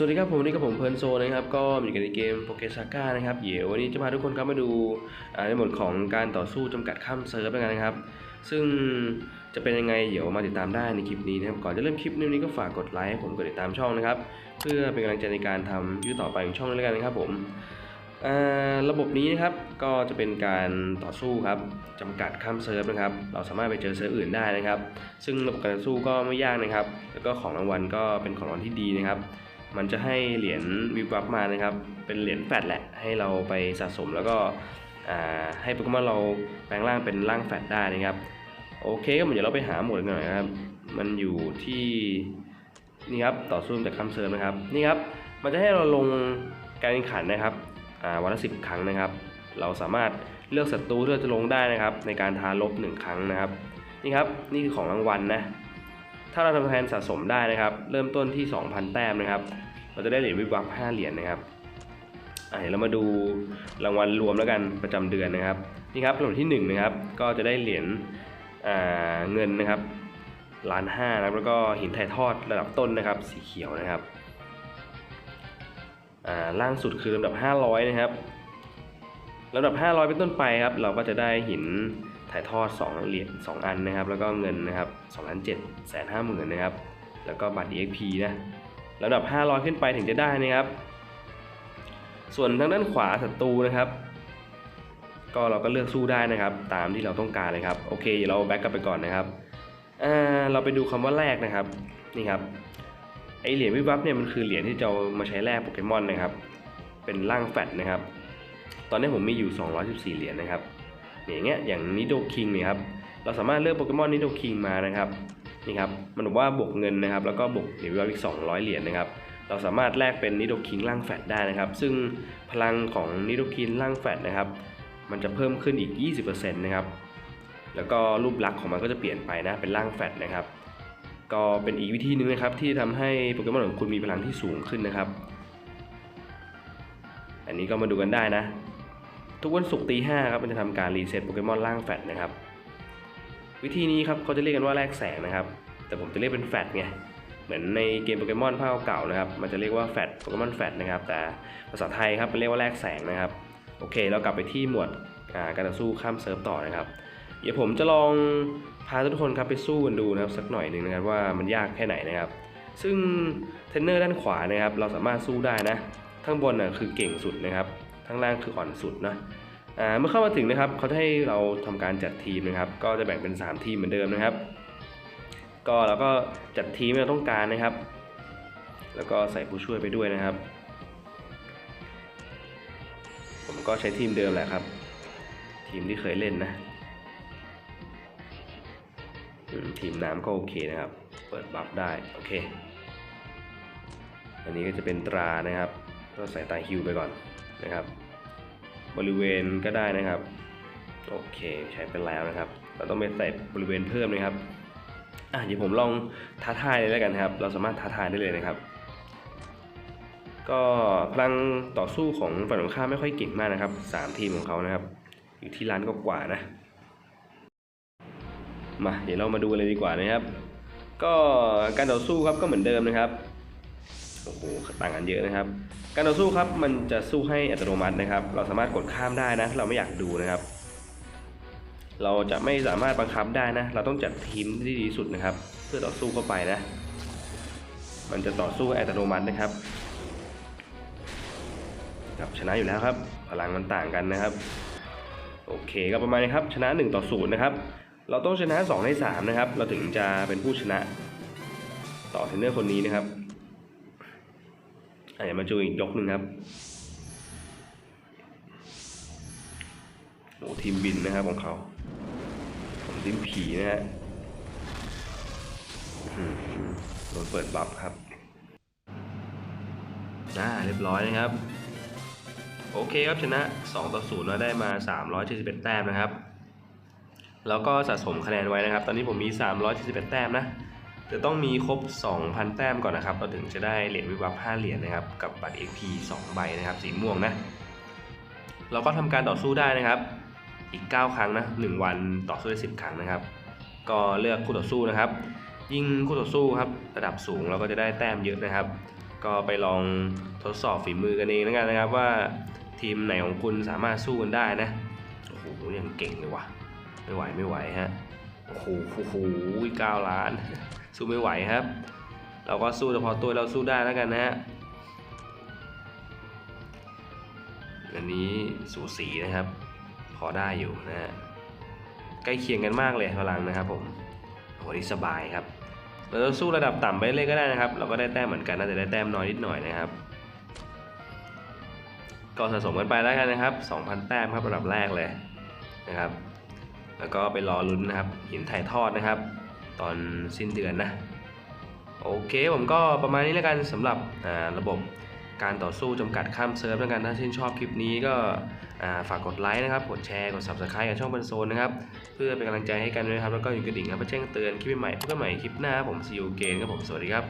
สวัสดีครับผมนี่กับผมเพลินโซนะครับก็อยู่กันในเกมโปเกซาก้านะครับเดี๋ยววันนี้จะพาทุกคนครับมาดูในหมวดของการต่อสู้จำกัดข้ามเซิร์ฟกันนะครับ ซึ่งจะเป็นยังไงเดี๋ยวมาติดตามได้ในคลิปนี้นะครับก่อนจะเริ่มคลิปนี้ก็ฝากกดไลค์ให้ผมกดติดตามช่องนะครับ เพื่อเป็นกำลังใจในการทำยืดต่อไปของช่องนี้แล้วกันนะครับผมระบบนี้นะครับก็จะเป็นการต่อสู้ครับจำกัดข้ามเซิร์ฟนะครับ เราสามารถไปเจอเซิร์ฟอื่นได้นะครับ ซึ่งระบบการต่อสู้ก็ไม่ยากนะครับ แล้วก็ของรางวัลก็เป็นของรางวัลที่ดีนะครับ มันจะให้เหรียญวิบวับมานะครับ เป็นเหรียญแฟดแหละ ให้เราไปสะสมแล้วก็ให้โปเกมอนเราแปลงร่างเป็นร่างแฟดได้นะครับ โอเคก็เดี๋ยวเราไปหาหมวดกันหน่อยนะครับ มันอยู่ที่นี่ครับต่อสู้จากคัมเซิร์ฟนะครับ นี่ครับ มันจะให้เราลงการแข่งขันนะครับอ่าวันละสิบครั้งนะครับ เราสามารถเลือกศัตรูที่เราจะลงได้นะครับ ในการทาลบหนึ่งครั้งนะครับ นี่ครับนี่คือของรางวัลนะถ้าเราทำแทนสะสมได้นะครับ เริ่มต้นที่ 2,000 แต้มนะครับ เราจะได้เหรียญวิบวับ5เหรียญนะครับอะเดี๋ยวเรามาดูรางวัลรวมแล้วกันประจำเดือนนะครับนี่ครับรางวัลที่1นะครับก็จะได้เหรียญเงินนะครับล้านห้านะครับแล้วก็หินถ่ายทอดระดับต้นนะครับ สีเขียวนะครับล่างสุดคือลำดับ 500 นะครับลำดับ 500 เป็นต้นไปครับ เราก็จะได้หินถ่ายทอด 2 เหรียญ2อันนะครับ แล้วก็เงินนะครับ2ล้าน7แสนห้าหมื่นนะครับ แล้วก็บัตร EXP นะ ระดับ 500 ขึ้นไปถึงจะได้นะครับ ส่วนทางด้านขวาศัตรูนะครับ ก็เราก็เลือกสู้ได้นะครับ ตามที่เราต้องการเลยครับโอเคเดี๋ยวเราแบ็กกลับไปก่อนนะครับเราไปดูคำว่าแรกนะครับนี่ครับไอเหรียญวิบวับเนี่ยมันคือเหรียญที่จะมาใช้แลกโปเกมอนนะครับ เป็นร่างแฟดนะครับ ตอนนี้ผมมีอยู่ 214 เหรียญนะครับอย่างเงี้ยอย่างนิโดคิงเนี่ยครับเราสามารถเลือกโปเกมอนนิโดคิงมานะครับ นี่ครับมันบอกว่าบวกเงินนะครับ แล้วก็บวกเหรียญวิวัฒน์อีก200 เหรียญนะครับเราสามารถแลกเป็นนิโดคิงร่างแฟดได้นะครับ ซึ่งพลังของนิโดคิงร่างแฟดนะครับ มันจะเพิ่มขึ้นอีก 20%นะครับ แล้วก็รูปลักษณ์ของมันก็จะเปลี่ยนไปนะ เป็นร่างแฟดนะครับ ก็เป็นอีกวิธีหนึงนะครับ ที่ทำให้โปเกมอนของคุณมีพลังที่สูงขึ้นนะครับ อันนี้ก็มาดูกันได้นะ ทุกวันศุกร์ตีห้าครับ มันจะทำการรีเซ็ตโปเกมอนร่างแฟดนะครับ วิธีนี้ครับเขาจะเรียกกันว่าแลกแสงนะครับ แต่ผมจะเรียกเป็นแฟดไงเหมือนในเกมโปเกมอนภาคเก่านะครับ มันจะเรียกว่าแฟดโปเกมอนแฟดนะครับ แต่ภาษาไทยครับมันเรียกว่าแลกแสงนะครับ โอเค เรากลับไปที่หมวดการต่อสู้ข้ามเซิร์ฟต่อนะครับ เดี๋ยวผมจะลองพาทุกคนครับไปสู้กันดูนะครับสักหน่อยหนึ่งนะครับว่ามันยากแค่ไหนนะครับ ซึ่งเทรนเนอร์ด้านขวานะครับ เราสามารถสู้ได้นะข้างบนน่ะคือเก่งสุดนะครับข้างล่างคืออ่อนสุดนะ เมื่อเข้ามาถึงนะครับเขาจะให้เราทำการจัดทีมนะครับ ก็จะแบ่งเป็น 3 ทีมเหมือนเดิมนะครับ ก็เราก็จัดทีมที่เราต้องการนะครับ แล้วก็ใส่ผู้ช่วยไปด้วยนะครับ ผมก็ใช้ทีมเดิมแหละครับ ทีมที่เคยเล่นนะทีมน้ำก็โอเคนะครับ เปิดบัฟได้โอเค อันนี้ก็จะเป็นตรานะครับ ก็ใส่ตาฮิวไปก่อนนะครับ บริเวณก็ได้นะครับ โอเคใช้ไปแล้วนะครับ เราต้องไปใส่บริเวณเพิ่มนะครับอะเดี๋ยวผมลองท้าทายเลยแล้วกันครับ เราสามารถท้าทายได้เลยนะครับ ก็พลังต่อสู้ของฝั่งตรงข้ามไม่ค่อยเก่งมากนะครับสามทีมของเขานะครับ อยู่ที่ล้านกกว่านะมาเดี๋ยวเรามาดูกันเลยดีกว่านะครับ ก็การต่อสู้ครับก็เหมือนเดิมนะครับ โอ้โหต่างกันเยอะนะครับ การต่อสู้ครับมันจะสู้ให้อัตโนมัตินะครับ เราสามารถกดข้ามได้นะถ้าเราไม่อยากดูนะครับ เราจะไม่สามารถบังคับได้นะ เราต้องจัดทีมที่ดีสุดนะครับ เพื่อต่อสู้เข้าไปนะ มันจะต่อสู้อัตโนมัตินะครับครับชนะอยู่แล้วครับ พลังมันต่างกันนะครับ โอเคก็ประมาณนี้ครับ ชนะ1ต่อ0นะครับ เราต้องชนะ2ใน3นะครับ เราถึงจะเป็นผู้ชนะ ต่อเทรนเนอร์คนนี้นะครับ อะมาดูอีกยกหนึ่งครับโอ้ทีมบินนะครับของเขาผมทีมผีนะฮะโดนเปิดบัฟครับอ่าเรียบร้อยนะครับ โอเคครับชนะ 2 ต่อ0แล้วได้มา 371 แต้มนะครับ แล้วก็สะสมคะแนนไว้นะครับ ตอนนี้ผมมี 371 แต้มนะ จะต้องมีครบ 2,000 แต้มก่อนนะครับ เราถึงจะได้เหรียญวิบวับ5เหรียญนะครับ กับบัตร XP 2 ใบนะครับ สีม่วงนะ เราก็ทำการต่อสู้ได้นะครับ อีก 9 ครั้งนะ 1 วันต่อสู้ได้10 ครั้งนะครับ ก็เลือกคู่ต่อสู้นะครับ ยิ่งคู่ต่อสู้ครับ ระดับสูงเราก็จะได้แต้มเยอะนะครับ ก็ไปลองทดสอบฝีมือกันเองแล้วกันนะครับว่าทีมไหนของคุณสามารถสู้กันได้นะ โอ้โหยังเก่งเลยว่ะ ไม่ไหวไม่ไหวฮะ โอ้โหโอ้โหเก้าล้าน สู้ไม่ไหวครับ เราก็สู้เฉพาะตัวเราสู้ได้แล้วกันนะฮะอันนี้สูสีนะครับ พอได้อยู่นะฮะใกล้เคียงกันมากเลยพลังนะครับผมโหนี่สบายครับ เราจะสู้ระดับต่ำไปเลยก็ได้นะครับ เราก็ได้แต้มเหมือนกันนะแต่ได้แต้มน้อยนิดหน่อยนะครับ ก็สะสมกันไปแล้วกันนะครับ 2,000 แต้มครับระดับแรกเลยนะครับ แล้วก็ไปรอลุ้นนะครับหินถ่ายทอดนะครับ ตอนสิ้นเดือนนะโอเคผมก็ประมาณนี้แล้วกันสำหรับระบบการต่อสู้จำกัดข้ามเซิร์ฟแล้วกันถ้าชื่นชอบคลิปนี้ก็ฝากกดไลค์นะครับ กดแชร์ กด subscribe กับช่องบันโซนนะครับ เพื่อเป็นกำลังใจให้กันด้วยครับ แล้วก็อย่าลืมกระดิ่งครับเพื่อแจ้งเตือนคลิปใหม่ๆพบกันใหม่คลิปหน้าผมซีอูเกนครับผมสวัสดีครับ